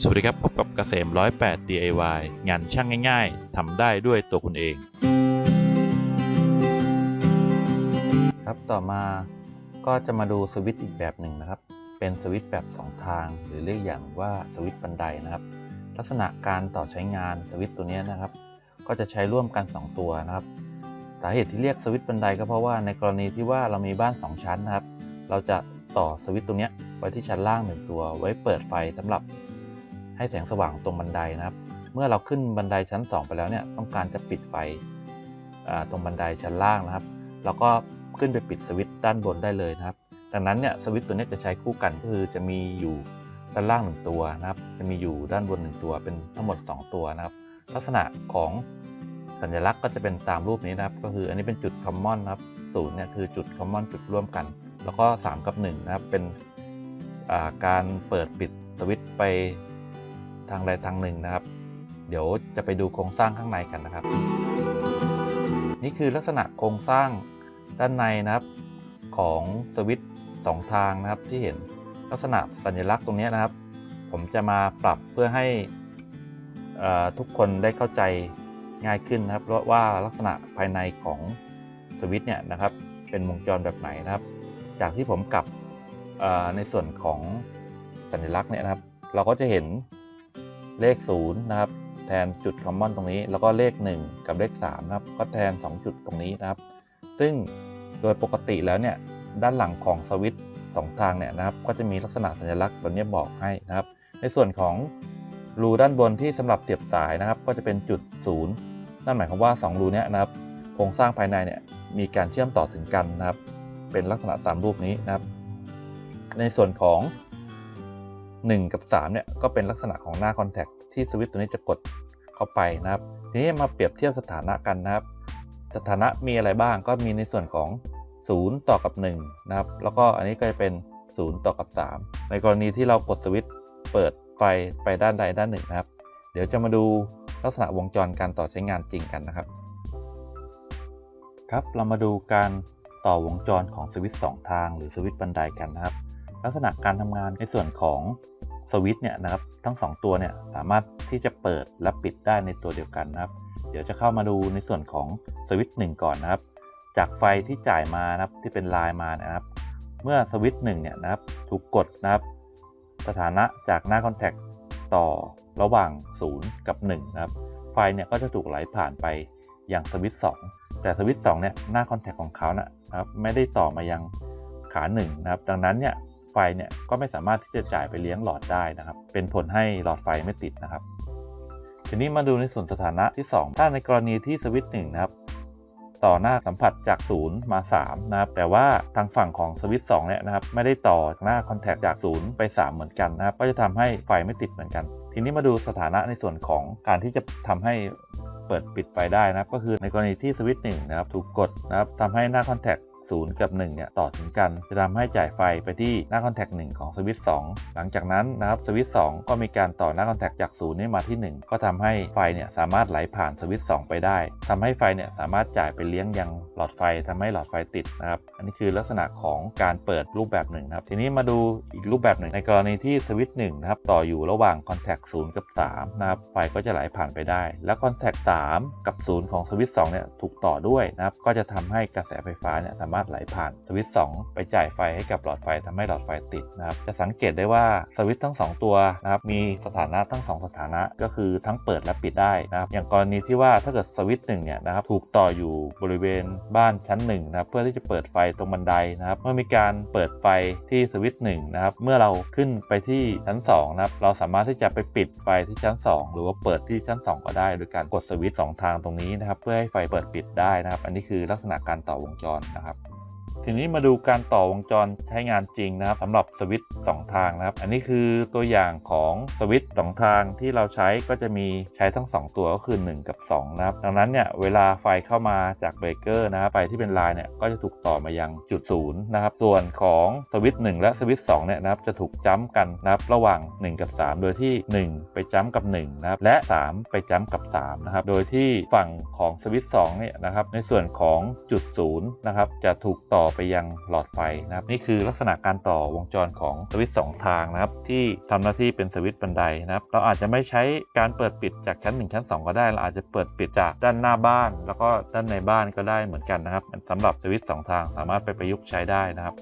สวัสดีครับ พบกับเกษม 108 DIY งานช่างง่ายๆทำได้ด้วยตัวคุณเอง ครับต่อมาก็จะมาดูสวิตช์อีกแบบหนึ่งนะครับ เป็นสวิตช์แบบ 2 ทาง หรือเรียกอย่างว่าสวิตช์บันไดนะครับ ลักษณะการต่อใช้งานสวิตช์ตัวนี้นะครับ ก็จะใช้ร่วมกัน 2 ตัวนะครับ สาเหตุที่เรียกสวิตช์บันไดก็เพราะว่าในกรณีที่ว่าเรามีบ้าน 2 ชั้นนะครับ เราจะต่อสวิตช์ตรงนี้ไว้ที่ชั้นล่าง1ตัว ไว้เปิดไฟสำหรับ ให้แสงสว่างตรงบันไดนะครับ เมื่อเราขึ้นบันไดชั้น 2 ไปแล้วเนี่ยต้องการจะปิดไฟตรงบันไดชั้นล่างนะครับ เราก็ขึ้นไปปิดสวิตช์ด้านบนได้เลยนะครับดังนั้นเนี่ยสวิตช์ตัวนี้จะใช้คู่กันก็คือจะมีอยู่ด้านล่าง 1 ตัวนะครับ จะมีอยู่ด้านบน 1 ตัวเป็นทั้งหมด 2 ตัวนะครับ ลักษณะของสัญลักษณ์ก็จะเป็นตามรูปนี้นะครับ ก็คืออันนี้เป็นจุดคอมมอนนะครับศูนย์เนี่ยคือจุดคอมมอนจุดร่วมกัน แล้วก็ 3 กับ 1 นะครับเป็นการเปิดปิดสวิตช์ไป ทางใดทางหนึ่งนะครับ เดี๋ยวจะไปดูโครงสร้างข้างในกันนะครับ นี่คือลักษณะโครงสร้างด้านในนะครับของสวิตช์สองทางนะครับที่เห็นลักษณะสัญลักษณ์ตรงนี้นะครับ ผมจะมาปรับเพื่อให้ทุกคนได้เข้าใจง่ายขึ้นนะครับ เพราะว่าลักษณะภายในของสวิตช์เนี่ยนะครับ เป็นวงจรแบบไหนนะครับ จากที่ผมกลับในส่วนของสัญลักษณ์เนี่ยนะครับ เราก็จะเห็น เลข 0 นะครับ แทนจุดคอมมอนตรงนี้ แล้วก็เลข 1 กับเลข3นะครับ ก็แทน 2 จุดตรงนี้นะครับ ซึ่งโดยปกติแล้วเนี่ย ด้านหลังของสวิตช์สองทางเนี่ยนะครับ ก็จะมีลักษณะสัญลักษณ์ตัวนี้บอกให้นะครับ ในส่วนของรูด้านบนที่สำหรับเสียบสายนะครับ ก็จะเป็นจุดศูนย์นั่นหมายความว่า 2 รูเนี้ยนะครับ โครงสร้างภายในเนี่ย มีการเชื่อมต่อถึงกันนะครับ เป็นลักษณะตามรูปนี้นะครับ ในส่วนของ 1 กับ3เนี่ยก็เป็นลักษณะของหน้าคอนแทคที่สวิตช์ตัวนี้จะกดเข้าไปนะครับ ทีนี้มาเปรียบเทียบสถานะกันนะครับ สถานะมีอะไรบ้างก็มีในส่วนของ 0 ต่อกับ1นะครับ แล้วก็อันนี้ก็จะเป็น 0 ต่อกับ 3 ในกรณีที่เรากดสวิตช์เปิดไฟไปด้านใดด้านหนึ่งนะครับ เดี๋ยวจะมาดูลักษณะวงจรการต่อใช้งานจริงกันนะครับ ครับเรามาดูการต่อวงจรของสวิตช์2ทางหรือสวิตช์บันไดกันนะครับ ลักษณะการทำงานในส่วนของ สวิตช์เนี่ยนะครับทั้ง 2 ตัวเนี่ยสามารถที่จะเปิดและปิดได้ในตัวเดียวกันนะครับ เดี๋ยวจะเข้ามาดูในส่วนของสวิตช์1ก่อนนะครับ จากไฟที่จ่ายมานะครับที่เป็นลายมานะครับ เมื่อสวิตช์1เนี่ยนะครับถูกกดนะครับ สถานะจากหน้าคอนแทคต่อระหว่าง 0 กับ 1 นะครับ ไฟเนี่ยก็จะถูกไหลผ่านไปอยังสวิตช์2แต่สวิตช์2เนี่ยหน้าคอนแทคของเขานะครับไม่ได้ต่อมายังขา1นะครับ ดังนั้นเนี่ย ไฟเนี่ยก็ไม่สามารถที่จะจ่ายไปเลี้ยงหลอดได้นะครับ เป็นผลให้หลอดไฟไม่ติดนะครับ ทีนี้มาดูในส่วนสถานะที่ 2 ถ้าในกรณีที่สวิตช์1นะครับ ต่อหน้าสัมผัสจาก 0 มา 3 นะครับ แต่ว่าทางฝั่งของสวิตช์2เนี่ยนะครับ ไม่ได้ต่อหน้าคอนแทคจาก 0 ไป 3 เหมือนกันนะครับ ก็จะทำให้ไฟไม่ติดเหมือนกัน ทีนี้มาดูสถานะในส่วนของการที่จะทำให้เปิดปิดไฟได้นะครับ ก็คือในกรณีที่สวิตช์1นะครับถูกกดนะครับทำให้หน้าคอนแทค 0 กับ 1 เนี่ย ต่อถึงกัน จะทำให้จ่ายไฟไปที่หน้าคอนแทค1ของสวิตช์2หลังจากนั้นนะครับสวิตช์2ก็มีการต่อหน้าคอนแทคจาก0นี้มาที่ 1 ก็ทำให้ไฟเนี่ยสามารถไหลผ่านสวิตช์2ไปได้ทำให้ไฟเนี่ยสามารถจ่ายไปเลี้ยงยังหลอดไฟทำให้หลอดไฟติดนะครับอันนี้คือลักษณะของการเปิดรูปแบบหนึ่งครับทีนี้มาดูอีกรูปแบบหนึ่งในกรณีที่สวิตช์1นะครับต่ออยู่ระหว่างคอนแทค0กับ3นะครับไฟก็จะไหลผ่านไปได้ แล้วคอนแทค3กับ 0 ของสวิตช์2เนี่ยถูกต่อด้วยนะครับก็จะทำให้กระแสไฟฟ้าเนี่ยสามารถไหลผ่านสวิตช์2ไปจ่ายไฟให้กับหลอดไฟทำให้หลอดไฟติดนะครับจะสังเกตได้ว่าสวิตช์ทั้ง 2 ตัวนะครับมีสถานะทั้ง 2 สถานะก็คือทั้งเปิดและปิดได้นะครับอย่างกรณีที่ว่าถ้าเกิดสวิตช์หนึ่งเนี่ยนะครับถูกต่ออยู่บริเวณบ้านชั้น1นะครับเพื่อที่จะเปิดไฟตรงบันไดนะครับเมื่อมีการเปิดไฟที่สวิตช์หนึ่งนะครับเมื่อเราขึ้นไปที่ชั้น2นะครับเราสามารถที่จะไปปิดไฟที่ชั้น 2 หรือว่าเปิดที่ชั้น 2 ก็ได้ โดยการกดสวิตช์สองทางตรงนี้นะครับเพื่อให้ไฟเปิดปิดได้นะครับ อันนี้คือลักษณะการต่อวงจรนะครับ ทีนี้มาดูการต่อวงจรใช้งานจริงนะครับสำหรับสวิตช์2ทางนะครับ อันนี้คือตัวอย่างของสวิตช์2ทางที่เราใช้ก็จะมีใช้ทั้ง 2 ตัวก็คือ 1 กับ 2 นะครับ ดังนั้นเนี่ยเวลาไฟเข้ามาจากเบรกเกอร์นะครับไฟที่เป็นลายเนี่ยก็จะถูกต่อมายังจุดศูนย์นะครับ ส่วนของสวิตช์1และสวิตช์2เนี่ยนะครับจะถูกจ้ำกันนะครับระหว่าง 1 กับ 3 โดยที่ 1 ไปจ้ำกับ1นะครับและ 3 ไปจ้ำกับ3นะครับโดยที่ฝั่งของสวิตช์2เนี่ยนะครับในส่วนของจุดศูนย์นะครับจะถูกต่อไปยังหลอดไฟนะครับ นี่คือลักษณะการต่อวงจรของสวิตช์2ทางนะครับ ที่ทำหน้าที่เป็นสวิตช์บันไดนะครับ เราอาจจะไม่ใช้การเปิดปิดจากชั้น 1 ชั้น 2 ก็ได้ เราอาจจะเปิดปิดจากด้านหน้าบ้าน แล้วก็ด้านในบ้านก็ได้เหมือนกันนะครับสำหรับสวิตช์2ทางสามารถไปประยุกต์ใช้ได้นะครับ